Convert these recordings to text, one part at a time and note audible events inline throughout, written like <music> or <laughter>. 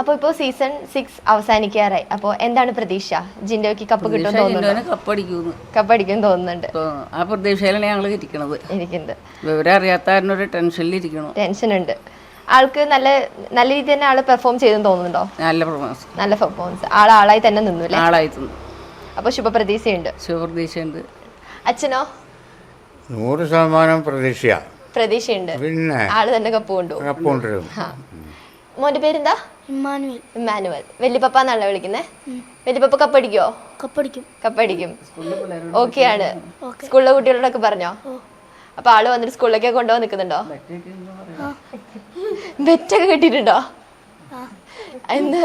അപ്പോൾ ഇപ്പോൾ season six അവസാനിക്കാറായി. അപ്പോൾ എന്താണ് പ്രതീക്ഷ? ജിൻഡോയ്ക്ക് കപ്പ് കിട്ടും കപ്പടിക്കുന്നു കപ്പടിക്കും തോന്നുന്നുണ്ട്. തോന്നുന്നു. ആ പ്രതീക്ഷയിലാണ് ഞങ്ങൾ ഇരിക്കുന്നത് ഇരിക്കുന്നത് വിവരം അറിയാത്തവരനൊരു ടെൻഷനിൽ ഇരിക്കണം. ടെൻഷൻ ഉണ്ട് ആൾക്ക് നല്ല നല്ല രീതി തന്നെ ആൾ പെർഫോം ചെയ്തെന്ന് തോന്നുന്നുണ്ടോ? നല്ല പെർഫോമൻസ് നല്ല പെർഫോമൻസ് ആൾ ആളായി തന്നെ നിന്നു അല്ലേ? ആളായി തന്നു അപ്പോൾ ശുഭപ്രതീക്ഷയുണ്ട്. ശുഭപ്രതീക്ഷയുണ്ട്. അച്ഛനോ? നൂറ് ശതമാനം പ്രതീക്ഷയാ. പ്രതീക്ഷയുണ്ട്. പിന്നെ ആൾ തന്നെ കപ്പ് കൊണ്ടുപോകും. മോന്റെ പേരെന്താ? ഇമ്മാനുവൽ. വല്യപ്പപ്പ എന്നാണല്ലോ വിളിക്കുന്നത് വല്യപ്പപ്പ കപ്പടിക്കോ കപ്പടിക്കും കപ്പടിക്കും. ഓക്കെ ആണ് സ്കൂളിലെ കുട്ടികളോടൊക്കെ പറഞ്ഞോ? അപ്പൊ ആൾ വന്നിട്ട് സ്കൂളിലേക്ക് കൊണ്ടുപോകാൻ നിൽക്കുന്നുണ്ടോ? ബെറ്റൊക്കെ കിട്ടിയിട്ടുണ്ടോ? എന്ത്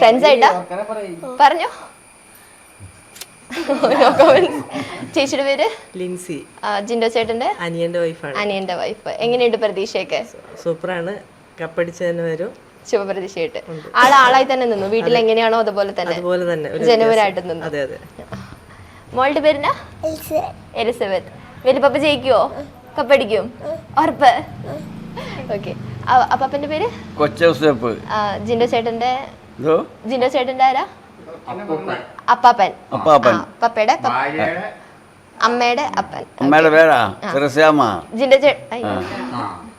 ഫ്രണ്ട്സ് ആയിട്ടാ? പറഞ്ഞോ. <laughs> ചേച്ചിയുടെ പേര്? ലിൻസി. ജിൻഡോ ചേട്ടന്റെ? അനിയന്റെ വൈഫാണ് അനിയന്റെ വൈഫ് എങ്ങനെയുണ്ട് പ്രതീക്ഷയൊക്കെ? സൂപ്പറാണ്. കപ്പടിച്ചതിന് വരും. ശുഭപ്രതീക്ഷയായിട്ട് ആൾ ആളായി തന്നെ നിന്നു. വീട്ടിൽ എങ്ങനെയാണോ അതുപോലെ തന്നെ. അതുപോലെ തന്നെ. ഒരു ജനുവനായിട്ട് നിന്നു. അതെ അതെ. മോളുടെ പേരെന്നാ? എലിസബത്ത്. വലിയപ്പ ജയിക്കുവോ? കപ്പടിക്കും. ഉറപ്പ്. ഓക്കെ. അപ്പന്റെ പേര്? ജിൻഡോ ചേട്ടന്റെ ജിൻഡോ ചേട്ടന്റെ ആരാ? അപ്പാപ്പൻ. പപ്പയുടെ അമ്മയുടെ അപ്പൻ. അമ്മയുടെ പേരാ? ജിൻഡോ ചേട്ടൻ.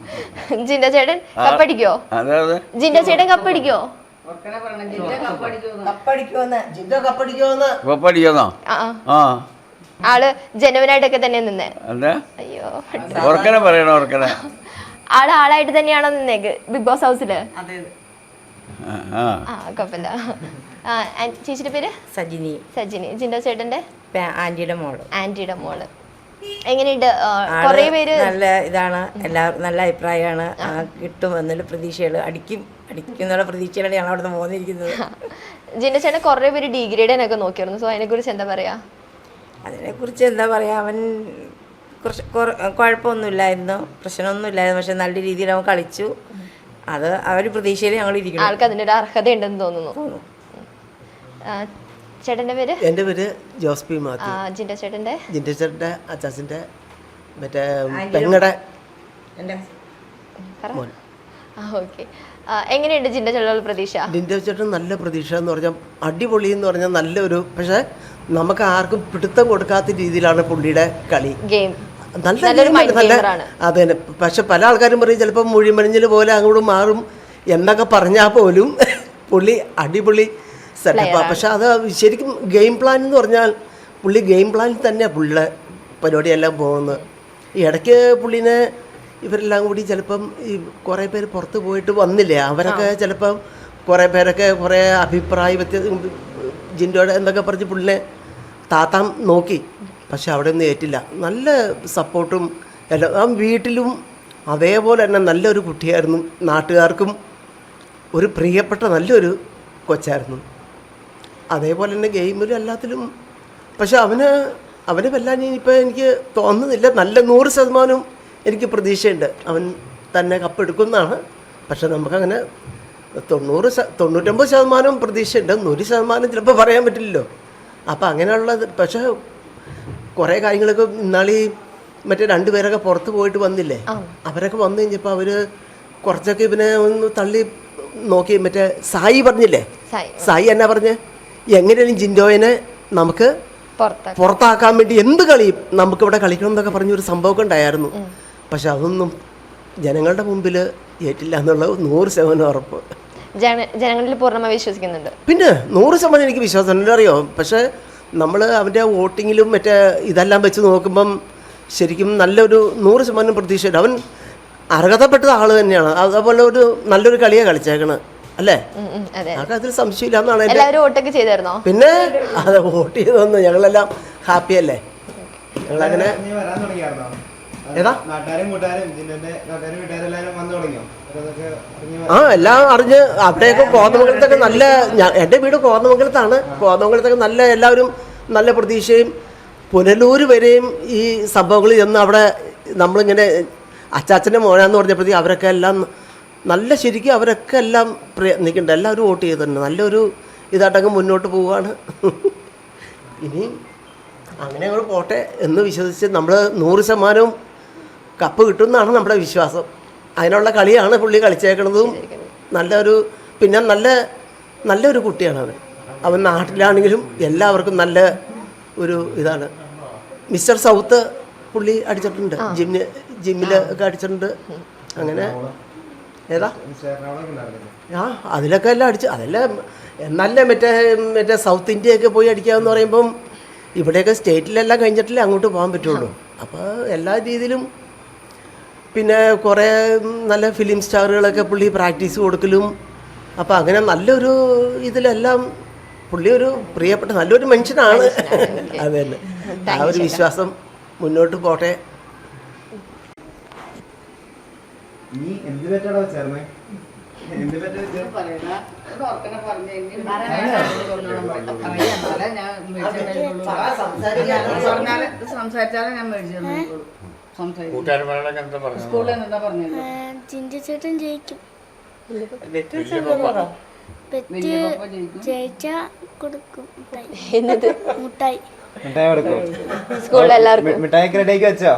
<laughs> ജിൻഡോ ചേട്ടൻ കപ്പടിക്കോ? അതായത് ചേടൻ ചേട്ടൻ കപ്പടിക്കോ? കൊപ്പടിക്കുന്നോ ആ ആ. ആ. ആൾ ജനുവനായിട്ടൊക്കെ തന്നെ നിന്നേ. അയ്യോ പറയണോ ആൾ ആളായിട്ട് തന്നെയാണോ നിന്നേക്ക്? ബിഗ് ബോസ് ഹൗസിൽ? അതെ ആ, ആ. കുഴപ്പമില്ല ചേച്ചിയുടെ പേര്? സജിനി. സജിനി. ജിൻഡോ ചേട്ടന്റെ ആന്റിയുടെ മോൾ. ആന്റിയുടെ മോൾ. എങ്ങനെയുണ്ട്? കുറേ പേര് നല്ല ഇതാണ്. എല്ലാവർക്കും നല്ല അഭിപ്രായമാണ്. കിട്ടും എന്നുള്ള പ്രതീക്ഷകൾ അടിക്കും. അടിക്കും എന്നുള്ള പ്രതീക്ഷയിലാണ് ഞങ്ങൾ അവിടെ പോകുന്നിരിക്കുന്നത് പോന്നിരിക്കുന്നത്. <laughs> ജിൻഡോ ചേട്ടൻ കുറേ പേര് ഡിഗ്രേഡിനൊക്കെ നോക്കിയിരുന്നു. സോ അതിനെ കുറിച്ച് എന്താ പറയാ? അതിനെക്കുറിച്ച് എന്താ പറയാ? അവൻ കുറച്ച് കുറ- കുഴപ്പമൊന്നുമില്ലായിരുന്നു. പ്രശ്നമൊന്നുമില്ലായിരുന്നു. പക്ഷെ നല്ല രീതിയിൽ അവൻ കളിച്ചു. അത് ആ ഒരു പ്രതീക്ഷയിൽ ഞങ്ങൾ ഇരിക്കുന്നു ആൾക്ക് ഒരു അർഹത ഉണ്ടെന്ന് തോന്നുന്നു. ചേട്ടന്റെ പേര്? എന്റെ പേര് ജോസ് പി മാത്യു. ജിൻഡോ ചേട്ടന്റെ അച്ചാച്ചന്റെ മറ്റേ പെങ്ങടെ ആ ഓക്കെ. എങ്ങനെയുണ്ട് ജിൻഡോ ചേട്ടനുള്ള പ്രതീക്ഷ? ജിന്റേച്ചേട്ടൻ നല്ല പ്രതീക്ഷ എന്ന് പറഞ്ഞാൽ അടിപൊളി എന്ന് പറഞ്ഞാൽ നല്ലൊരു പക്ഷേ നമുക്ക് ആർക്കും പിടുത്തം കൊടുക്കാത്ത രീതിയിലാണ് പുള്ളിയുടെ കളി. ഗെയിം. നല്ല നല്ല. അതെ തന്നെ. പക്ഷെ പല ആൾക്കാരും പറയും ചിലപ്പോൾ മുഴിമണിഞ്ഞൽ പോലെ അങ്ങോട്ട് മാറും എന്നൊക്കെ പറഞ്ഞാൽ പോലും പുള്ളി അടിപൊളി സെറ്റപ്പാണ് പക്ഷെ അത് ശരിക്കും ഗെയിം പ്ലാൻ എന്ന് പറഞ്ഞാൽ പുള്ളി ഗെയിം പ്ലാനിൽ തന്നെയാണ് പുള്ളിയുടെ പരിപാടിയെല്ലാം പോകുന്നത്. ഈ ഇടയ്ക്ക് പുള്ളിനെ ഇവരെല്ലാം കൂടി ചിലപ്പം ഈ കുറേ പേര് പുറത്ത് പോയിട്ട് വന്നില്ലേ? അവരൊക്കെ ചിലപ്പം കുറേ പേരൊക്കെ കുറേ അഭിപ്രായ വ്യത്യാസം ജിൻഡോയുടെ എന്നൊക്കെ പറഞ്ഞ് പുള്ളിനെ താത്താൻ നോക്കി. പക്ഷെ അവിടെ ഒന്നും ഏറ്റില്ല. നല്ല സപ്പോർട്ടും എല്ലാം ആ വീട്ടിലും അതേപോലെ തന്നെ നല്ലൊരു കുട്ടിയായിരുന്നു നാട്ടുകാർക്കും. ഒരു പ്രിയപ്പെട്ട നല്ലൊരു കൊച്ചായിരുന്നു. അതേപോലെ തന്നെ ഗെയിമിലും എല്ലാത്തിലും പക്ഷെ അവന് അവന് വല്ലാൻ ഇനിയിപ്പോൾ എനിക്ക് തോന്നുന്നില്ല. നല്ല നൂറ് ശതമാനവും എനിക്ക് പ്രതീക്ഷയുണ്ട്. അവൻ തന്നെ കപ്പെടുക്കുന്നതാണ് പക്ഷെ നമുക്കങ്ങനെ തൊണ്ണൂറ് ശ തൊണ്ണൂറ്റൊമ്പത് ശതമാനവും പ്രതീക്ഷയുണ്ട്. നൂറ് ശതമാനം ചിലപ്പോൾ പറയാൻ പറ്റില്ലല്ലോ. അപ്പോൾ അങ്ങനെയുള്ളത് പക്ഷേ കുറേ കാര്യങ്ങളൊക്കെ ഇന്നാളീ മറ്റേ രണ്ടുപേരൊക്കെ പുറത്ത് പോയിട്ട് വന്നില്ലേ? അവരൊക്കെ വന്നു കഴിഞ്ഞപ്പോൾ അവർ കുറച്ചൊക്കെ ഇവനെ ഒന്ന് തള്ളി നോക്കി. മറ്റേ സായി പറഞ്ഞില്ലേ? സായി. സായി എന്നാ പറഞ്ഞ്? എങ്ങനെയും ജിൻഡോയിനെ നമുക്ക് പുറത്ത് പുറത്താക്കാൻ വേണ്ടി എന്ത് കളിയും നമുക്കിവിടെ കളിക്കണം എന്നൊക്കെ പറഞ്ഞൊരു സംഭവമൊക്കെ ഉണ്ടായിരുന്നു. പക്ഷെ അതൊന്നും ജനങ്ങളുടെ മുമ്പിൽ ഏറ്റില്ല എന്നുള്ളത് നൂറ് ശതമാനം ഉറപ്പ്. ജന- ജനങ്ങളിൽ പൂർണമായി വിശ്വസിക്കുന്നുണ്ട്. പിന്നെ നൂറ് ശതമാനം എനിക്ക് വിശ്വാസം അറിയോ? പക്ഷെ നമ്മൾ അവന്റെ വോട്ടിങ്ങിലും മറ്റേ ഇതെല്ലാം വെച്ച് നോക്കുമ്പം ശരിക്കും നല്ലൊരു നൂറ് ശതമാനം പ്രതീക്ഷയുണ്ട്. അവൻ അർഹതപ്പെട്ട ആൾ തന്നെയാണ്. അതുപോലെ ഒരു നല്ലൊരു കളിയാണ് കളിച്ചേക്കണത്. അല്ലേ? അതിൽ സംശയമില്ല എന്നാണ് വോട്ടൊക്കെ ചെയ്തായിരുന്നോ? പിന്നെ അതെ വോട്ട് ചെയ്തൊന്നും ഞങ്ങളെല്ലാം ഹാപ്പി അല്ലേ? ഞങ്ങളങ്ങനെ ഏതാ? ആ എല്ലാം അറിഞ്ഞ് അവിടെയൊക്കെ കോതമംഗലത്തൊക്കെ നല്ല എന്റെ എന്റെ വീട് കോതമംഗലത്താണ്. കോതമംഗലത്തൊക്കെ നല്ല എല്ലാവരും നല്ല പ്രതീക്ഷയും പുനലൂർ വരെയും ഈ സംഭവങ്ങൾ ചെന്ന് അവിടെ നമ്മളിങ്ങനെ അച്ചാച്ചന്റെ മോനാന്ന് പറഞ്ഞപ്പോഴത്തേക്ക് അവരൊക്കെ എല്ലാം നല്ല ശരിക്കും അവരൊക്കെ എല്ലാം പ്രയത്നിക്കുന്നുണ്ട് എല്ലാവരും വോട്ട് ചെയ്തിട്ടുണ്ട്. നല്ലൊരു ഇതായിട്ടങ്ങ് മുന്നോട്ട് പോവുകയാണ് ഇനി അങ്ങനെ അങ്ങോട്ട് പോട്ടെ എന്ന് വിശ്വസിച്ച് നമ്മൾ നൂറ് ശതമാനവും കപ്പ് കിട്ടുമെന്നാണ് നമ്മുടെ വിശ്വാസം. അതിനുള്ള കളിയാണ് പുള്ളി കളിച്ചേക്കണതും. നല്ലൊരു പിന്നെ നല്ല നല്ലൊരു കുട്ടിയാണ് അവൻ. അവൻ നാട്ടിലാണെങ്കിലും എല്ലാവർക്കും നല്ല ഒരു ഇതാണ്. മിസ്റ്റർ സൗത്ത് പുള്ളി അടിച്ചിട്ടുണ്ട്. ജിമ്മിന് ജിമ്മിൽ ഒക്കെ അടിച്ചിട്ടുണ്ട്. അങ്ങനെ ഏതാ? ആ അതിലൊക്കെ എല്ലാം അടിച്ച് അതെല്ലാം എന്നല്ല മറ്റേ മറ്റേ സൗത്ത് ഇന്ത്യയൊക്കെ പോയി അടിക്കാമെന്ന് പറയുമ്പം ഇവിടെയൊക്കെ സ്റ്റേറ്റിലെല്ലാം കഴിഞ്ഞിട്ടില്ലേ അങ്ങോട്ട് പോകാൻ പറ്റുള്ളൂ. അപ്പോൾ എല്ലാ രീതിയിലും പിന്നെ കുറേ നല്ല ഫിലിം സ്റ്റാറുകളൊക്കെ പുള്ളി പ്രാക്ടീസ് കൊടുക്കലും. അപ്പോൾ അങ്ങനെ നല്ലൊരു ഇതിലെല്ലാം പുള്ളി ഒരു പ്രിയപ്പെട്ട നല്ലൊരു മനുഷ്യനാണ്. അത് <laughs> തന്നെ ആ ഒരു വിശ്വാസം മുന്നോട്ട് പോട്ടെ. നീ എന്ത് പറ്റാടാ ചേർന്നേ? എന്ത് പറ്റാ സംസാരിച്ചാലേ ഞാൻ മേടിച്ചു സ്കൂളിൽ എന്താ പറഞ്ഞത്? ചിഞ്ചേട്ടൻ ജയിക്കും. ജയിച്ചാ കൊടുക്കും. മുട്ടായി. മിഠായി കൊടുക്കും. സ്കൂളിൽ എല്ലാവർക്കും. റെഡിയാക്കി വെച്ചോ?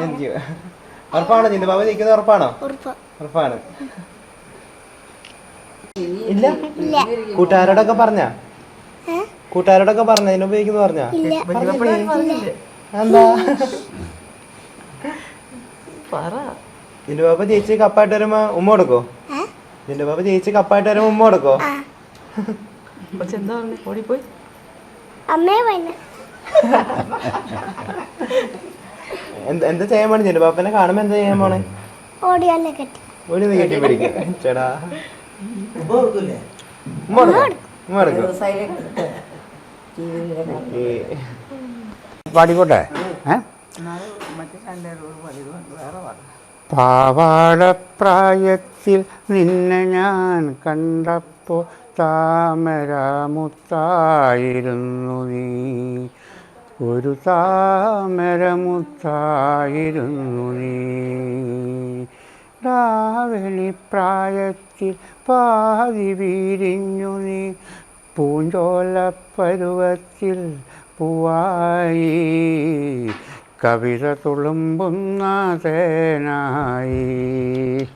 താങ്ക് യു ഉറപ്പാണോ നിന്റെ ബാബ ജയിക്കുന്നത് ഉറപ്പാണോ? ഉറപ്പാ. ഉറപ്പാണ്. ഇല്ല. കൂട്ടുകാരോടൊക്കെ പറഞ്ഞ? കൂട്ടുകാരോടൊക്കെ പറഞ്ഞ? ഇതിനെ ഉപയോഗിക്കുന്നു പറഞ്ഞ? എന്താ നിന്റെ ബാബ ജയിച്ച് കപ്പായിട്ട് വരുമ്പോ ഉമ്മ കൊടുക്കോ? നിന്റെ ബാബ ജയിച്ച് കപ്പായിട്ട് വരുമ്പോ ഉമ്മ കൊടുക്കോ? അമ്മേ വന്നെ എന്ത് എന്താ ചെയ്യാൻ പോണേ? ബാബനെ കാണുമ്പോ എന്താ ചെയ്യാൻ പോണേ? ഓടിയാലേ കെട്ടി. ഒരു നീ കെട്ടി പിടിക്കും ചേടാ പാടിക്കോട്ടെ? പാവാടപ്രായത്തിൽ നിന്നെ ഞാൻ കണ്ടപ്പോൾ താമരമുത്തായിരുന്നു നീ. ഒരു താമരമുത്തായിരുന്നു നീ. രാവലി പ്രായത്തിൽ പാതി വിരിഞ്ഞു നീ. പൂഞ്ചോല പരുവത്തിൽ പൂവായി. കവിത തുളുമ്പുന്ന തേനായി.